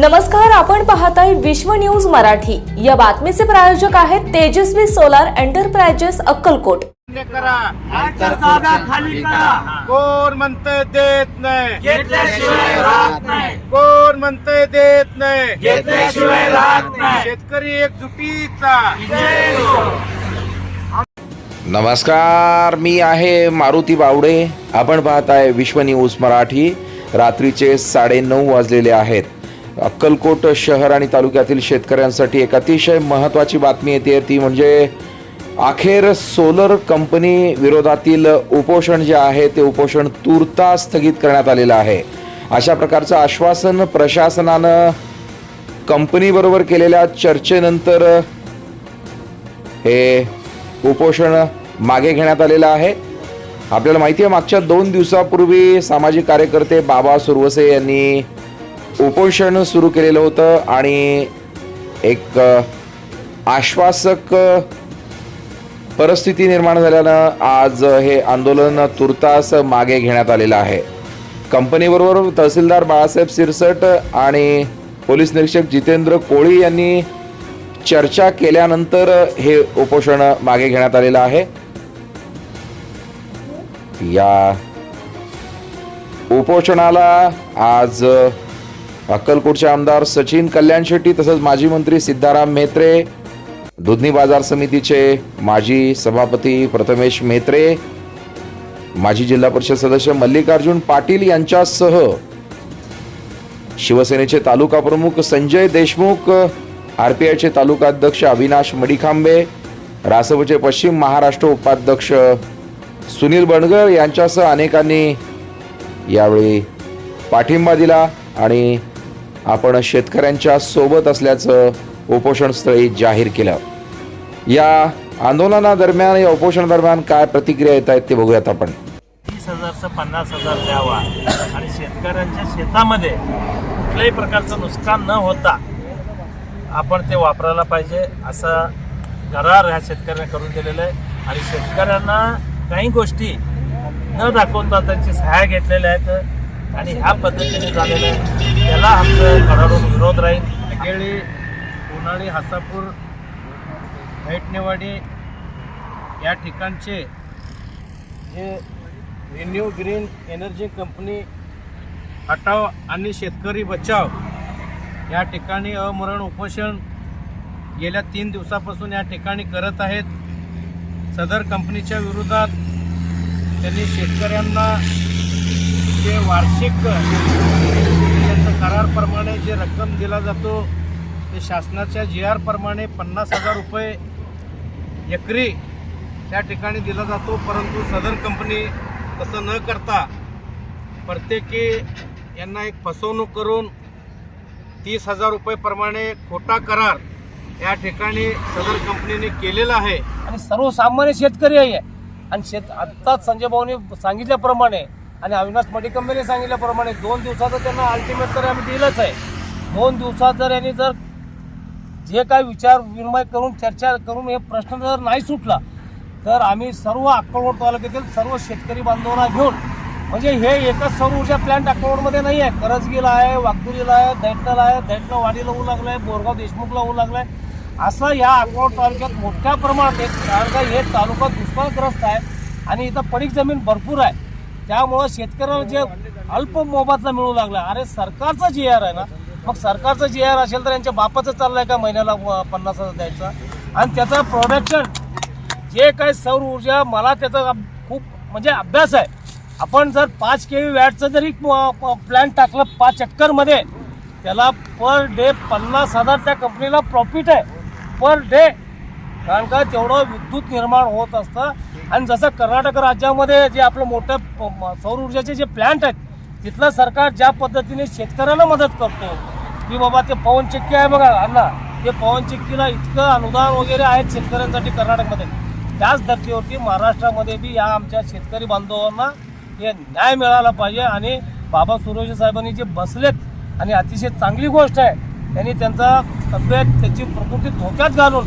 नमस्कार आपण पाहताय विश्व न्यूज मराठी. या बातमीचे प्रायोजक आहेत तेजस्वी सोलार एंटरप्राइजेस अक्कलकोट. कोण म्हणतंय देत नाही? कोण म्हणतंय देत नाही? शेतकरी एकजुटीचा. हो. नमस्कार मी आहे मारुती बावडे. आपण पाहताय विश्व न्यूज मराठी. रात्रीचे साडेनऊ वाजलेले आहेत. अक्कलकोट शहर आणि तालुक्यातील शेतकऱ्यांसाठी एक अतिशय महत्त्वाची बातमी येते. ती म्हणजे अखेर सोलर कंपनी विरोधातील उपोषण जे आहे ते उपोषण तूर्ता स्थगित करण्यात आलेलं आहे. अशा प्रकारचं आश्वासन प्रशासनानं कंपनीबरोबर केलेल्या चर्चेनंतर हे उपोषण मागे घेण्यात आलेलं आहे. आपल्याला माहिती आहे मागच्या दोन दिवसापूर्वी सामाजिक कार्यकर्ते बाबा सुरवसे यांनी उपोषण सुरू केलेलं होतं आणि एक आश्वासक परिस्थिती निर्माण झाल्यानं आज हे आंदोलन तुर्तास मागे घेण्यात आलेलं आहे. कंपनीबरोबर तहसीलदार बाळासाहेब सिरसट आणि पोलीस निरीक्षक जितेंद्र कोळी यांनी चर्चा केल्यानंतर हे उपोषण मागे घेण्यात आलेलं आहे. या उपोषणाला आज अक्कलकोटचे आमदार सचिन कल्याण शेट्टी तसंच माजी मंत्री सिद्धाराम मेत्रे दुधनी बाजार समितीचे माजी सभापती प्रथमेश मेत्रे माजी जिल्हा परिषद सदस्य मल्लिकार्जुन पाटील यांच्यासह शिवसेनेचे तालुका प्रमुख संजय देशमुख आर पी आयचे तालुका अध्यक्ष अविनाश मडिखांबे रासपचे पश्चिम महाराष्ट्र उपाध्यक्ष सुनील बणगर यांच्यासह अनेकांनी यावेळी पाठिंबा दिला आणि आपण शेतकऱ्यांच्या सोबत असल्याचं उपोषणस्थळी जाहीर केलं. या आंदोलनादरम्यान या उपोषणादरम्यान काय प्रतिक्रिया येत आहेत ते बघूयात आपण. तीस हजारचं पन्नास हजार द्यावा आणि शेतकऱ्यांच्या शेतामध्ये कुठल्याही प्रकारचं नुकसान न होता आपण ते वापरायला पाहिजे असा करार ह्या शेतकऱ्यांना करून दिलेला आहे. आणि शेतकऱ्यांना काही गोष्टी न दाखवता त्यांची सहाय्य घेतलेल्या आहेत. आणि ह्या पद्धतीने झालेलं आहे. त्याला आमचं कडाडून विरोध राहील. गेळी उन्हाळी हासापूर भेटनेवाडी या ठिकाणचे जे रिन्यू ग्रीन एनर्जी कंपनी हटाव आणि शेतकरी बचाव या ठिकाणी अमरण उपोषण गेल्या तीन दिवसापासून या ठिकाणी करत आहेत. सदर कंपनीच्या विरोधात त्यांनी शेतकऱ्यांना जे वार्षिक त्यांचं करारप्रमाणे जे रक्कम दिला जातो ते शासनाच्या जी आर प्रमाणे पन्नास हजार रुपये एकरी त्या ठिकाणी दिला जातो. परंतु सदर कंपनी तसं न करता प्रत्येकी यांना एक फसवणूक करून तीस हजार रुपयेप्रमाणे खोटा करार या ठिकाणी सदर कंपनीने केलेला आहे. आणि सर्वसामान्य शेतकरी आहे. आणि शेत आत्ताच संजय भाऊने सांगितल्याप्रमाणे आणि अविनाश मडिकंबेने सांगितल्याप्रमाणे दोन दिवसाचं त्यांना अल्टिमेट तर आम्ही दिलंच आहे. दोन दिवसात जर यांनी जर जे काही विचार विनिमय करून चर्चा करून हे प्रश्न जर नाही सुटला तर आम्ही सर्व अक्कलकोट तालुक्यातील सर्व शेतकरी बांधवांना घेऊन म्हणजे हे एकच सौर ऊर्जा प्लॅन्ट अक्कलकोटमध्ये नाही आहे. करजगीला आहे वागदुरीला आहे दैटला आहे दैटला वाडीला होऊ लागलं आहे बोरगाव देशमुखला होऊ लागलं आहे असं या अक्कलकोट तालुक्यात मोठ्या प्रमाणात आहे कारण का हे तालुका दुष्काळग्रस्त आहे आणि इथं पडीक जमीन भरपूर आहे. त्यामुळं शेतकऱ्याला जे अल्प मोबदला मिळू लागला. अरे सरकारचा जी आर आहे ना? मग सरकारचं जी आर असेल तर यांच्या बापाचं चाललंय का महिन्याला पन्नास हजार द्यायचं? आणि त्याचं प्रोडक्शन जे काही सौर ऊर्जा मला त्याचा खूप म्हणजे अभ्यास आहे. आपण जर पाच के व्ही वॅटचं जरी प्लॅन टाकलं पाच चक्करमध्ये त्याला पर डे पन्नास हजार त्या कंपनीला प्रॉफिट आहे. पर डे कारण का तेवढं विद्युत निर्माण होत असतं. आणि जसं कर्नाटक राज्यामध्ये जे आपलं मोठं प- सौर ऊर्जाचे जे प्लॅन्ट आहेत तिथलं सरकार ज्या पद्धतीने शेतकऱ्यांना मदत करतो की बाबा ते पवनचक्की आहे बघा अण्णा ते पवनचक्कीला इतकं अनुदान वगैरे आहेत शेतकऱ्यांसाठी कर्नाटकमध्ये. त्याच धर्तीवरती महाराष्ट्रामध्ये बी या आमच्या शेतकरी बांधवांना हे न्याय मिळाला पाहिजे आणि बाबा सुरोजी साहेबांनी जे बसलेत आणि अतिशय चांगली गोष्ट आहे त्यांनी त्यांचा तब्येत त्याची प्रकृती धोक्यात घालून